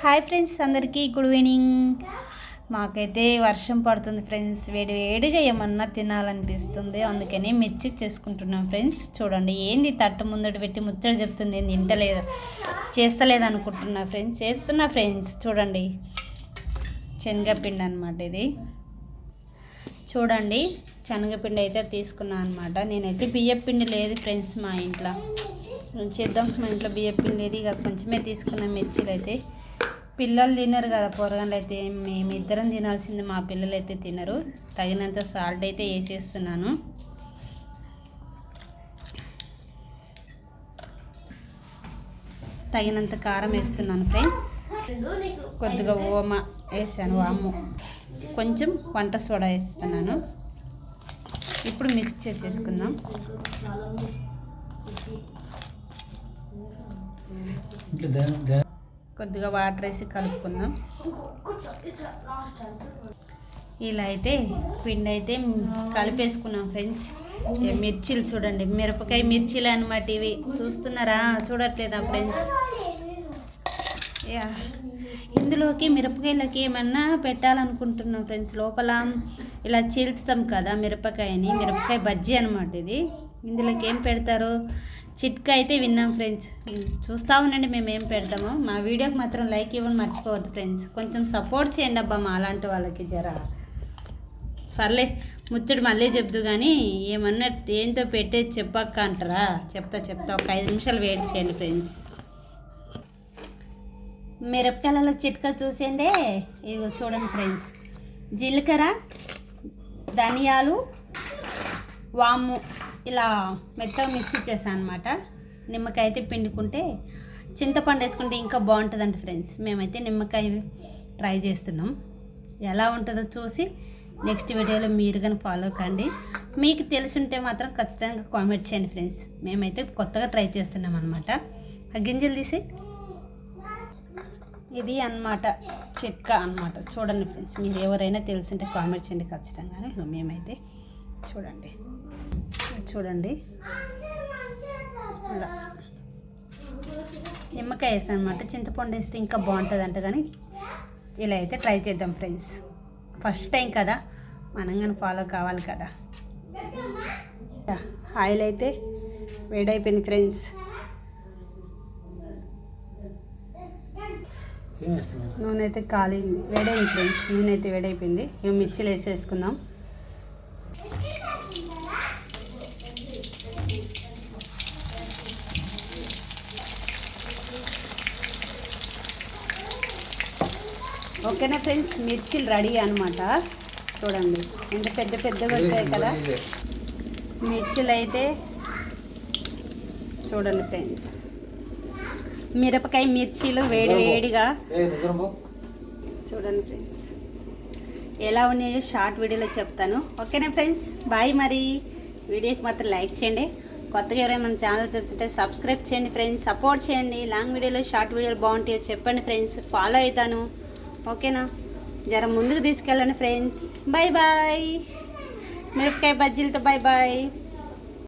Hi friends అందరికీ good evening. మాకైతే వర్షం పడుతుంది ఫ్రెండ్స్. వేడి వేడిగా ఏమన్నా తినాలనిపిస్తుంది. అందుకని మిర్చి చేసుకుంటున్నాం ఫ్రెండ్స్. చూడండి ఏంది తట్టు ముందట పెట్టి ముచ్చట చెప్తుంది. ఏంది తింటలేదు చేస్తలేదు అనుకుంటున్నా ఫ్రెండ్స్. చేస్తున్నా ఫ్రెండ్స్ చూడండి. శనగపిండి అనమాట ఇది. చూడండి శనగపిండి అయితే తీసుకున్నా అనమాట. నేనైతే బియ్యపిండి లేదు ఫ్రెండ్స్ మా ఇంట్లో. చేద్దాం మా ఇంట్లో బియ్యపిండి లేదు. ఇక కొంచెమే తీసుకున్నాం మిర్చిలు అయితే పిల్లలు తినరు కదా పోరగాళ్ళు అయితే. మేమిద్దరం తినాల్సింది మా పిల్లలు అయితే తినరు. తగినంత సాల్ట్ అయితే వేసేస్తున్నాను. తగినంత కారం వేస్తున్నాను ఫ్రెండ్స్. కొద్దిగా ఓమ వేసాను వాము. కొంచెం వంట సోడా వేస్తున్నాను. ఇప్పుడు మిక్స్ చేసేసుకుందాం. కొద్దిగా వాటర్ వేసి కలుపుకుందాం. ఇలా అయితే పిండి అయితే కలిపేసుకున్నాం ఫ్రెండ్స్. మిర్చీలు చూడండి మిరపకాయ మిర్చీలు అనమాట ఇవి. చూస్తున్నారా? చూడట్లేదా ఫ్రెండ్స్? యా. ఇందులోకి మిరపకాయలకి ఏమన్నా పెట్టాలనుకుంటున్నాం ఫ్రెండ్స్. లోపల ఇలా చీల్స్తాం కదా మిరపకాయని మిరపకాయ బజ్జీ అనమాట ఇది. ఇందులోకి ఏం పెడతారు? చిట్కా అయితే విన్నాం ఫ్రెండ్స్ చూస్తూ ఉండండి మేము ఏం పెడతామో. మా వీడియోకి మాత్రం లైక్ ఇవ్వని మర్చిపోవద్దు ఫ్రెండ్స్ కొంచెం సపోర్ట్ చేయండి అబ్బా మా అలాంటి వాళ్ళకి జర. సర్లే ముచ్చడు మళ్ళీ చెప్దు కానీ ఏమన్నా ఏంతో పెట్టేది చెప్పక్క అంటారా. చెప్తా చెప్తా. ఒక ఐదు నిమిషాలు వెయిట్ చేయండి ఫ్రెండ్స్ మిరపకాయలలో చిట్కా చూసేయండి. ఇదిగో చూడండి ఫ్రెండ్స్ జీలకర్ర ధనియాలు వాము. ఇలా మెత్తగా మిక్సీ చేశాను అనమాట నిమ్మకాయ అయితే పిండుకుంటే చింతపండు వేసుకుంటే ఇంకా బాగుంటుందండి ఫ్రెండ్స్. మేమైతే నిమ్మకాయ ట్రై చేస్తున్నాం. ఎలా ఉంటుందో చూసి నెక్స్ట్ వీడియోలో మీరు కానీ ఫాలో కండి. మీకు తెలుసుంటే మాత్రం ఖచ్చితంగా కామెంట్ చేయండి ఫ్రెండ్స్. మేమైతే కొత్తగా ట్రై చేస్తున్నాం అనమాట ఆ గింజలు తీసి. ఇది అన్నమాట చెక్క అనమాట చూడండి ఫ్రెండ్స్ మీరు ఎవరైనా తెలుసుంటే కామెంట్ చేయండి ఖచ్చితంగా మేమైతే చూడండి. చూడండి. ఇలా. నిమ్మకాయ వేస్తాను అనమాట చింతపండు వేస్తే ఇంకా బాగుంటుంది అంట కానీ ఇలా అయితే ట్రై చేద్దాం ఫ్రెండ్స్. ఫస్ట్ టైం కదా. మనం కానీ ఫాలో కావాలి కదా. ఆయిల్ అయితే వేడైపోయింది ఫ్రెండ్స్? నూనె అయితే కాలి వేడైంది ఫ్రెండ్స్. నూనె అయితే వేడైపోయింది. ఇక మిర్చిలు వేసేసుకుందాం. ఓకేనా ఫ్రెండ్స్? మిర్చిలు రెడీ అనమాట చూడండి ఎంత పెద్ద పెద్దగా వచ్చాయి కదా. మిర్చిలు అయితే చూడండి ఫ్రెండ్స్. మిరపకాయ మిర్చీలు వేడి వేడిగా. చూడండి ఫ్రెండ్స్. ఎలా ఉన్నాయో షార్ట్ వీడియోలో చెప్తాను. ఓకేనా ఫ్రెండ్స్? బాయ్ మరి. వీడియోకి మాత్రం లైక్ చేయండి. కొత్తగా ఎవరైనా మన ఛానల్ చూస్తుంటే సబ్స్క్రైబ్ చేయండి ఫ్రెండ్స్. సపోర్ట్ చేయండి. లాంగ్ వీడియోలో షార్ట్ వీడియోలు బాగుంటాయో చెప్పండి ఫ్రెండ్స్. ఫాలో అవుతాను. ఓకేనా? జర ముందుకు తీసుకెళ్ళండి ఫ్రెండ్స్ బాయ్ బాయ్ మిరపకాయ బజ్జీలతో బాయ్ బాయ్